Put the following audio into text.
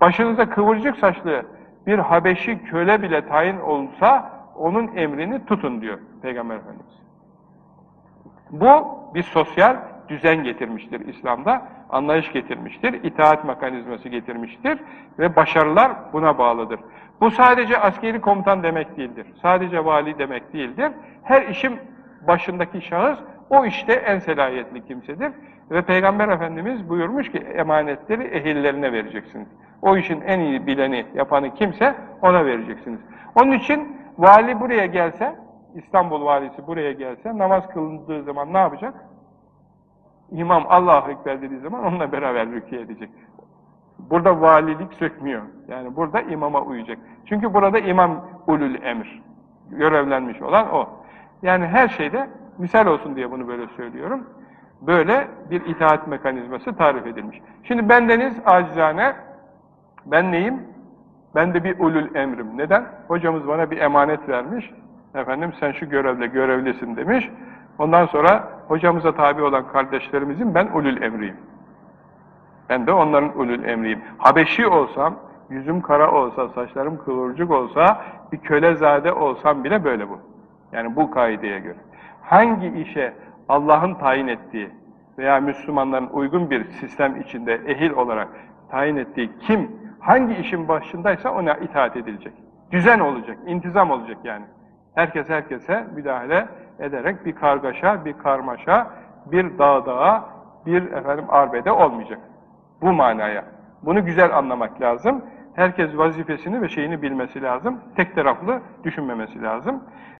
Başınıza kıvırcık saçlı bir Habeşi köle bile tayin olsa onun emrini tutun diyor Peygamber Efendimiz. Bu bir sosyal düzen getirmiştir İslam'da, anlayış getirmiştir, itaat mekanizması getirmiştir ve başarılar buna bağlıdır. Bu sadece askeri komutan demek değildir, sadece vali demek değildir. Her işin başındaki şahıs o işte en selahiyetli kimsedir. Ve Peygamber Efendimiz buyurmuş ki emanetleri ehillerine vereceksiniz. O işin en iyi bileni, yapanı kimse ona vereceksiniz. Onun için vali buraya gelse, İstanbul valisi buraya gelse namaz kılındığı zaman ne yapacak? İmam Allahu Ekber dediği zaman onunla beraber rükû edecek. Burada valilik sökmüyor. Yani burada imama uyacak. Çünkü burada imam ulul emir. Görevlenmiş olan o. Yani her şeyde misal olsun diye bunu böyle söylüyorum. Böyle bir itaat mekanizması tarif edilmiş. Şimdi bendeniz acizane, ben neyim? Ben de bir ulul emrim. Neden? Hocamız bana bir emanet vermiş. Efendim sen şu görevle görevlisin demiş. Ondan sonra hocamıza tabi olan kardeşlerimizin ben ulul emriyim. Ben de onların ulul emriyim. Habeşi olsam, yüzüm kara olsa, saçlarım kıvırcık olsa, bir kölezade olsam bile böyle bu. Yani bu kaideye göre. Hangi işe Allah'ın tayin ettiği veya Müslümanların uygun bir sistem içinde ehil olarak tayin ettiği kim, hangi işin başındaysa ona itaat edilecek. Düzen olacak, intizam olacak yani. Herkes herkese müdahale ederek bir kargaşa, bir karmaşa, bir dağdağa, bir efendim arbede olmayacak. Bu manaya. Bunu güzel anlamak lazım. Herkes vazifesini ve şeyini bilmesi lazım. Tek taraflı düşünmemesi lazım.